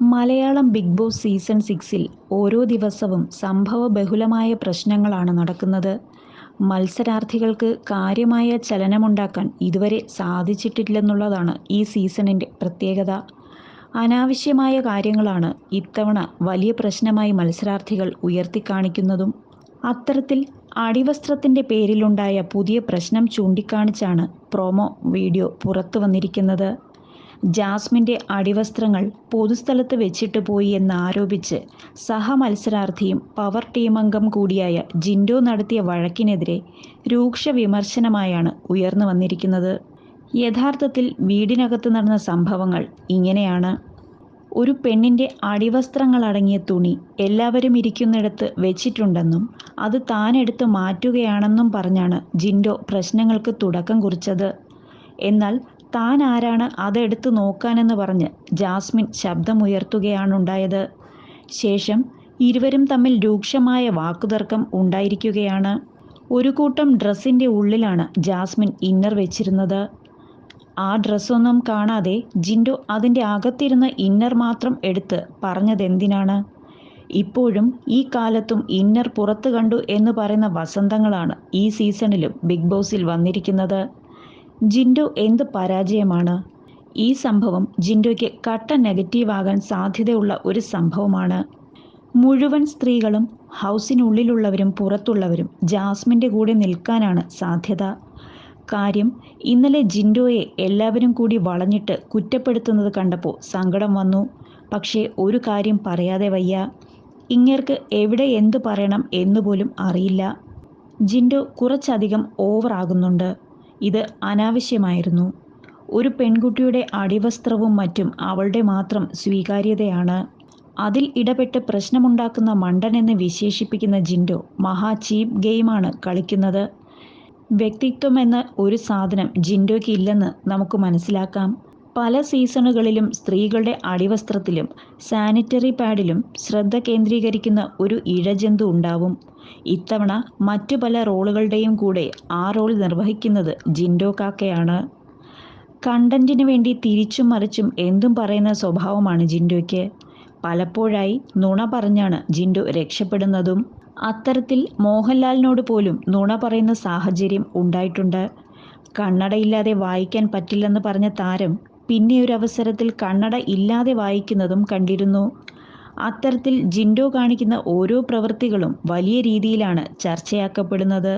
Malayalam big boss season സിക്സിൽ ഓരോ ദിവസവും സംഭവ ബഹുലമായ പ്രശ്നങ്ങളാണ് നടക്കുന്നത്. മത്സരാർത്ഥികൾക്ക് കാര്യമായ ചലനമുണ്ടാക്കാൻ ഇതുവരെ സാധിച്ചിട്ടില്ലെന്നുള്ളതാണ് ഈ സീസണിന്റെ പ്രത്യേകത. അനാവശ്യമായ കാര്യങ്ങളാണ് ഇത്തവണ വലിയ പ്രശ്നമായി മത്സരാർത്ഥികൾ ഉയർത്തിക്കാണിക്കുന്നതും. അത്തരത്തിൽ അടിവസ്ത്രത്തിന്റെ പേരിലുണ്ടായ പുതിയ പ്രശ്നം ചൂണ്ടിക്കാണിച്ചാണ് പ്രൊമോ വീഡിയോ പുറത്തു വന്നിരിക്കുന്നത് ജാസ്മിന്റെ അടിവസ്ത്രങ്ങൾ പൊതുസ്ഥലത്ത് വെച്ചിട്ട് പോയി എന്നാരോപിച്ച് സഹമത്സരാർത്ഥിയും പവർ ടീമംഗം കൂടിയായ ജിൻഡോ നടത്തിയ വഴക്കിനെതിരെ രൂക്ഷ വിമർശനമായാണ് ഉയർന്നു വന്നിരിക്കുന്നത്. യഥാർത്ഥത്തിൽ വീടിനകത്ത് നടന്ന സംഭവങ്ങൾ ഇങ്ങനെയാണ്. ഒരു പെണ്ണിന്റെ അടിവസ്ത്രങ്ങളടങ്ങിയ തുണി എല്ലാവരും ഇരിക്കുന്നിടത്ത് വെച്ചിട്ടുണ്ടെന്നും അത് താനെടുത്ത് മാറ്റുകയാണെന്നും പറഞ്ഞാണ് ജിൻഡോ പ്രശ്നങ്ങൾക്ക് തുടക്കം കുറിച്ചത്. എന്നാൽ താൻ ആരാണ് അതെടുത്ത് നോക്കാനെന്ന് പറഞ്ഞ് ജാസ്മിൻ ശബ്ദമുയർത്തുകയാണുണ്ടായത്. ശേഷം ഇരുവരും തമ്മിൽ രൂക്ഷമായ വാക്കുതർക്കം ഉണ്ടായിരിക്കുകയാണ്. ഒരു കൂട്ടം ഡ്രസ്സിന്റെ ഉള്ളിലാണ് ജാസ്മിൻ ഇന്നർ വെച്ചിരുന്നത്. ആ ഡ്രസ്സൊന്നും കാണാതെ ജിൻഡോ അതിന്റെ അകത്തിരുന്ന ഇന്നർ മാത്രം എടുത്ത് പറഞ്ഞതെന്തിനാണ്? ഇപ്പോഴും ഈ കാലത്തും ഇന്നർ പുറത്തു കണ്ടു എന്ന് പറയുന്ന വസന്തങ്ങളാണ് ഈ സീസണിലും ബിഗ് ബോസിൽ വന്നിരിക്കുന്നത്. ജിൻഡോ എന്ത് പരാജയമാണ്? ഈ സംഭവം ജിൻഡോയ്ക്ക് കട്ട നെഗറ്റീവ് ആകാൻ സാധ്യതയുള്ള ഒരു സംഭവമാണ്. മുഴുവൻ സ്ത്രീകളും ഹൗസിനുള്ളിലുള്ളവരും പുറത്തുള്ളവരും ജാസ്മിന്റെ കൂടെ നിൽക്കാനാണ് സാധ്യത. കാര്യം ഇന്നലെ ജിൻഡോയെ എല്ലാവരും കൂടി വളഞ്ഞിട്ട് കുറ്റപ്പെടുത്തുന്നത് കണ്ടപ്പോൾ സങ്കടം വന്നു. പക്ഷേ ഒരു കാര്യം പറയാതെ വയ്യ. ഇങ്ങേർക്ക് എവിടെ എന്ത് പറയണം എന്നുപോലും അറിയില്ല. ജിൻഡോ കുറച്ചധികം ഓവറാകുന്നുണ്ട്. ഇത് അനാവശ്യമായിരുന്നു. ഒരു പെൺകുട്ടിയുടെ അടിവസ്ത്രവും മറ്റും അവളുടെ മാത്രം സ്വീകാര്യതയാണ്. അതിൽ ഇടപെട്ട് പ്രശ്നമുണ്ടാക്കുന്ന മണ്ടൻ എന്ന് വിശേഷിപ്പിക്കുന്ന ജിൻഡോ മഹാ ചീപ്പ് ഗെയിമാണ് കളിക്കുന്നത്. വ്യക്തിത്വം എന്ന ഒരു സാധനം ജിൻഡോയ്ക്ക് ഇല്ലെന്ന് നമുക്ക് മനസ്സിലാക്കാം. പല സീസണുകളിലും സ്ത്രീകളുടെ അടിവസ്ത്രത്തിലും സാനിറ്ററി പാഡിലും ശ്രദ്ധ കേന്ദ്രീകരിക്കുന്ന ഒരു ഇഴജന്തു ഉണ്ടാവും. ഇത്തവണ മറ്റു പല റോളുകളുടെയും കൂടെ ആ റോൾ നിർവഹിക്കുന്നത് ജിൻഡോ കാക്കയാണ്. കണ്ടന്റിന് വേണ്ടി തിരിച്ചും മറിച്ചും എന്തും പറയുന്ന സ്വഭാവമാണ് ജിൻഡോയ്ക്ക്. പലപ്പോഴായി നുണ പറഞ്ഞാണ് ജിൻഡോ രക്ഷപ്പെടുന്നതും. അത്തരത്തിൽ മോഹൻലാലിനോട് പോലും നുണ പറയുന്ന സാഹചര്യം ഉണ്ടായിട്ടുണ്ട്. കണ്ണടയില്ലാതെ വായിക്കാൻ പറ്റില്ലെന്ന് പറഞ്ഞ താരം പിന്നെ ഒരു അവസരത്തിൽ കണ്ണട ഇല്ലാതെ വായിക്കുന്നതും കണ്ടിരുന്നു. അത്തരത്തിൽ ജിൻഡോ കാണിക്കുന്ന ഓരോ പ്രവൃത്തികളും വലിയ രീതിയിലാണ് ചർച്ചയാക്കപ്പെടുന്നത്.